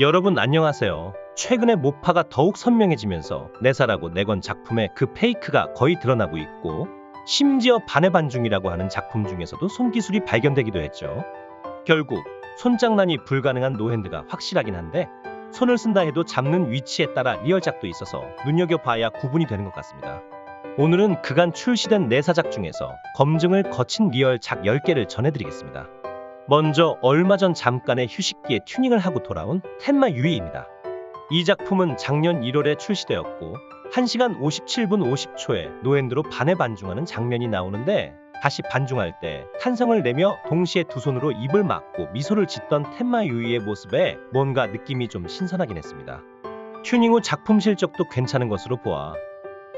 여러분 안녕하세요. 최근에 모파가 더욱 선명해지면서 내사라고 내건 작품의 그 페이크가 거의 드러나고 있고 심지어 반의 반중이라고 하는 작품 중에서도 손기술이 발견되기도 했죠. 결국 손장난이 불가능한 노핸드가 확실하긴 한데 손을 쓴다 해도 잡는 위치에 따라 리얼작도 있어서 눈여겨봐야 구분이 되는 것 같습니다. 오늘은 그간 출시된 내사작 중에서 검증을 거친 리얼작 10개를 전해드리겠습니다. 먼저 얼마 전 잠깐의 휴식기에 튜닝을 하고 돌아온 텐마 유이입니다. 이 작품은 작년 1월에 출시되었고 1시간 57분 50초에 노핸드로 반에 반중하는 장면이 나오는데 다시 반중할 때 탄성을 내며 동시에 두 손으로 입을 막고 미소를 짓던 텐마 유이의 모습에 뭔가 느낌이 좀 신선하긴 했습니다. 튜닝 후 작품 실적도 괜찮은 것으로 보아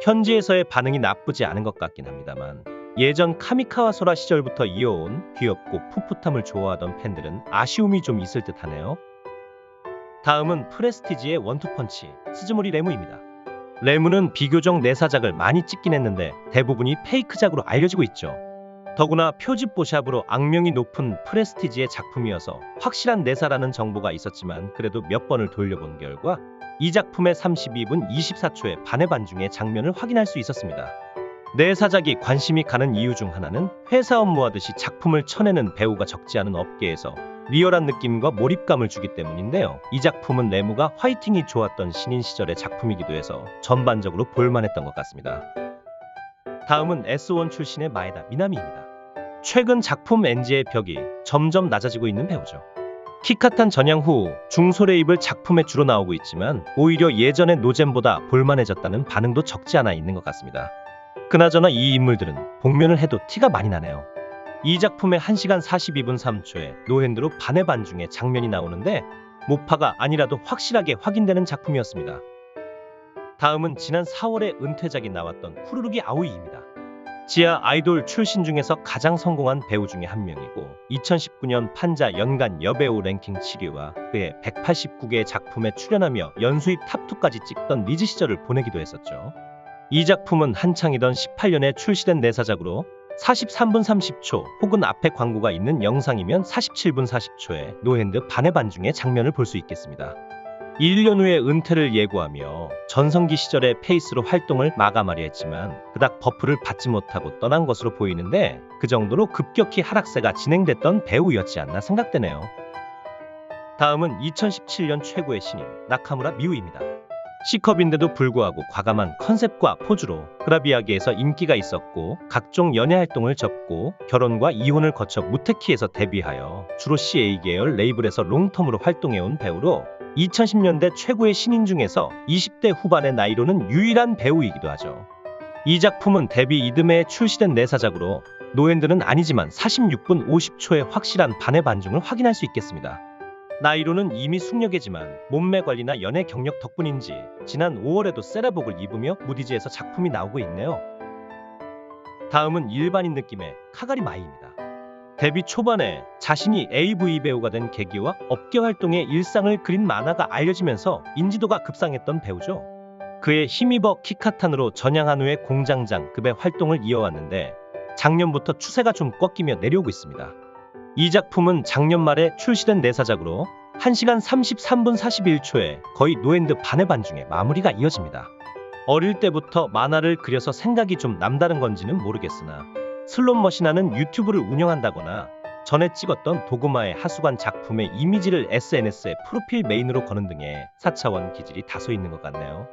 현지에서의 반응이 나쁘지 않은 것 같긴 합니다만 예전 카미카와 소라 시절부터 이어온 귀엽고 풋풋함을 좋아하던 팬들은 아쉬움이 좀 있을 듯하네요. 다음은 프레스티지의 원투펀치 스즈모리 레무입니다. 레무는 비교적 내사작을 많이 찍긴 했는데 대부분이 페이크작으로 알려지고 있죠. 더구나 표지 뽀샵으로 악명이 높은 프레스티지의 작품이어서 확실한 내사라는 정보가 있었지만 그래도 몇 번을 돌려본 결과 이 작품의 32분 24초의 반의 반중의 장면을 확인할 수 있었습니다. 내 사작이 관심이 가는 이유 중 하나는 회사 업무하듯이 작품을 쳐내는 배우가 적지 않은 업계에서 리얼한 느낌과 몰입감을 주기 때문인데요. 이 작품은 레무가 화이팅이 좋았던 신인 시절의 작품이기도 해서 전반적으로 볼만했던 것 같습니다. 다음은 S1 출신의 마에다 미나미입니다. 최근 작품 NG의 벽이 점점 낮아지고 있는 배우죠. 키카탄 전향 후 중소레입을 작품에 주로 나오고 있지만 오히려 예전의 노잼보다 볼만해졌다는 반응도 적지 않아 있는 것 같습니다. 그나저나 이 인물들은 복면을 해도 티가 많이 나네요. 이 작품의 1시간 42분 3초에 노핸드로 반의 반 중에 장면이 나오는데 모파가 아니라도 확실하게 확인되는 작품이었습니다. 다음은 지난 4월에 은퇴작이 나왔던 후루룩이 아오이입니다. 지하 아이돌 출신 중에서 가장 성공한 배우 중에 한 명이고 2019년 판자 연간 여배우 랭킹 7위와 그의 189개의 작품에 출연하며 연수입 탑2까지 찍던 리즈 시절을 보내기도 했었죠. 이 작품은 한창이던 18년에 출시된 내사작으로 43분 30초 혹은 앞에 광고가 있는 영상이면 47분 40초에 노핸드 반의 반중의 장면을 볼 수 있겠습니다. 1년 후에 은퇴를 예고하며 전성기 시절의 페이스로 활동을 마감하려 했지만 그닥 버프를 받지 못하고 떠난 것으로 보이는데 그 정도로 급격히 하락세가 진행됐던 배우였지 않나 생각되네요. 다음은 2017년 최고의 신인 나카무라 미우입니다. C컵인데도 불구하고 과감한 컨셉과 포즈로 그라비아기에서 인기가 있었고 각종 연예 활동을 접고 결혼과 이혼을 거쳐 무테키에서 데뷔하여 주로 CA 계열 레이블에서 롱텀으로 활동해온 배우로 2010년대 최고의 신인 중에서 20대 후반의 나이로는 유일한 배우이기도 하죠. 이 작품은 데뷔 이듬해에 출시된 내사작으로 노엔드는 아니지만 46분 50초의 확실한 반의 반중을 확인할 수 있겠습니다. 나이로는 이미 숙녀계지만 몸매 관리나 연애 경력 덕분인지 지난 5월에도 세라복을 입으며 무디즈에서 작품이 나오고 있네요. 다음은 일반인 느낌의 카가리 마이입니다. 데뷔 초반에 자신이 AV 배우가 된 계기와 업계 활동의 일상을 그린 만화가 알려지면서 인지도가 급상했던 배우죠. 그의 힘입어 키카탄으로 전향한 후에 공장장 급의 활동을 이어왔는데 작년부터 추세가 좀 꺾이며 내려오고 있습니다. 이 작품은 작년 말에 출시된 내사작으로 1시간 33분 41초에 거의 노엔드 반의 반중에 마무리가 이어집니다. 어릴 때부터 만화를 그려서 생각이 좀 남다른 건지는 모르겠으나 슬롯머신하는 유튜브를 운영한다거나 전에 찍었던 도구마의 하수관 작품의 이미지를 SNS에 프로필 메인으로 거는 등의 4차원 기질이 다소 있는 것 같네요.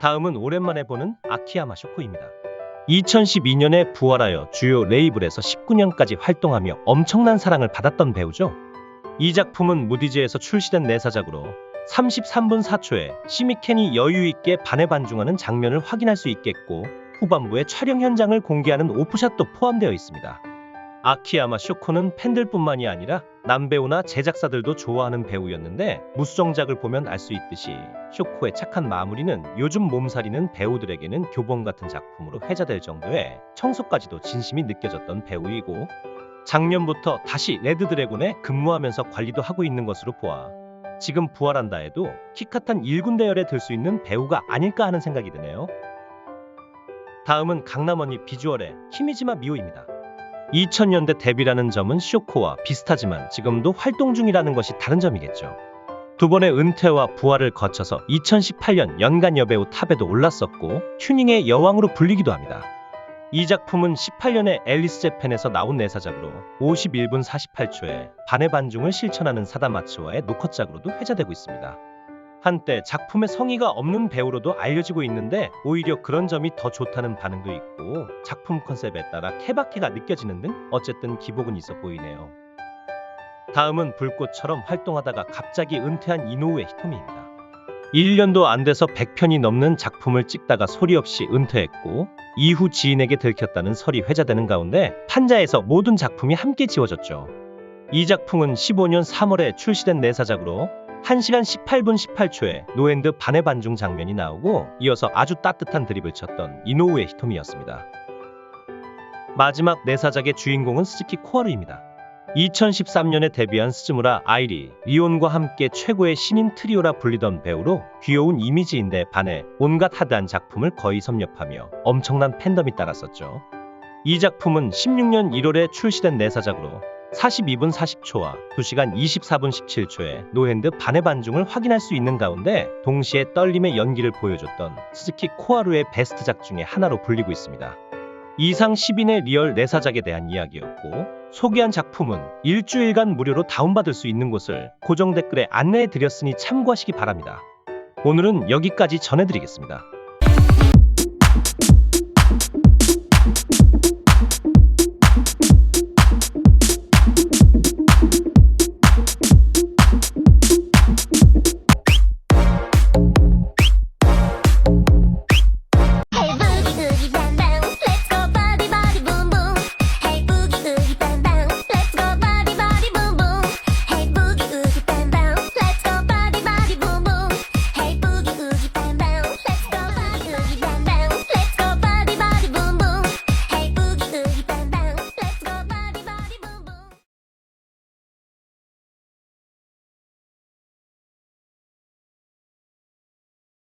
다음은 오랜만에 보는 아키야마 쇼코입니다. 2012년에 부활하여 주요 레이블에서 19년까지 활동하며 엄청난 사랑을 받았던 배우죠. 이 작품은 무디즈에서 출시된 내사작으로 33분 4초에 시미켄이 여유있게 반에 반중하는 장면을 확인할 수 있겠고 후반부에 촬영 현장을 공개하는 오프샷도 포함되어 있습니다. 아키야마 쇼코는 팬들뿐만이 아니라 남배우나 제작사들도 좋아하는 배우였는데 무수정작을 보면 알 수 있듯이 쇼코의 착한 마무리는 요즘 몸살이는 배우들에게는 교본 같은 작품으로 회자될 정도의 청소까지도 진심이 느껴졌던 배우이고 작년부터 다시 레드드래곤에 근무하면서 관리도 하고 있는 것으로 보아 지금 부활한다 해도 키카탄 1군 대열에 들 수 있는 배우가 아닐까 하는 생각이 드네요. 다음은 강남언니 비주얼의 히미지마 미호입니다. 2000년대 데뷔라는 점은 쇼코와 비슷하지만 지금도 활동 중이라는 것이 다른 점이겠죠. 두 번의 은퇴와 부활을 거쳐서 2018년 연간 여배우 탑에도 올랐었고 튜닝의 여왕으로 불리기도 합니다. 이 작품은 18년에 앨리스 재팬에서 나온 내사작으로 51분 48초에 반의 반중을 실천하는 사다마츠와의 노컷작으로도 회자되고 있습니다. 한때 작품의 성의가 없는 배우로도 알려지고 있는데 오히려 그런 점이 더 좋다는 반응도 있고 작품 컨셉에 따라 케바케가 느껴지는 등 어쨌든 기복은 있어 보이네요. 다음은 불꽃처럼 활동하다가 갑자기 은퇴한 이노우에 히토미입니다. 1년도 안 돼서 100편이 넘는 작품을 찍다가 소리 없이 은퇴했고 이후 지인에게 들켰다는 설이 회자되는 가운데 판자에서 모든 작품이 함께 지워졌죠. 이 작품은 15년 3월에 출시된 내사작으로 1시간 18분 18초에 노엔드 반의 반중 장면이 나오고 이어서 아주 따뜻한 드립을 쳤던 이노우의 히토미였습니다. 마지막 내사작의 주인공은 스즈키 코하루입니다. 2013년에 데뷔한 스즈무라 아이리, 리온과 함께 최고의 신인 트리오라 불리던 배우로 귀여운 이미지인데 반해 온갖 하드한 작품을 거의 섭렵하며 엄청난 팬덤이 따랐었죠. 이 작품은 16년 1월에 출시된 내사작으로 42분 40초와 2시간 24분 17초에 노핸드 반의 반중을 확인할 수 있는 가운데 동시에 떨림의 연기를 보여줬던 스즈키 코하루의 베스트작 중에 하나로 불리고 있습니다. 이상 10인의 리얼 내사작에 대한 이야기였고 소개한 작품은 일주일간 무료로 다운받을 수 있는 곳을 고정 댓글에 안내해 드렸으니 참고하시기 바랍니다. 오늘은 여기까지 전해드리겠습니다.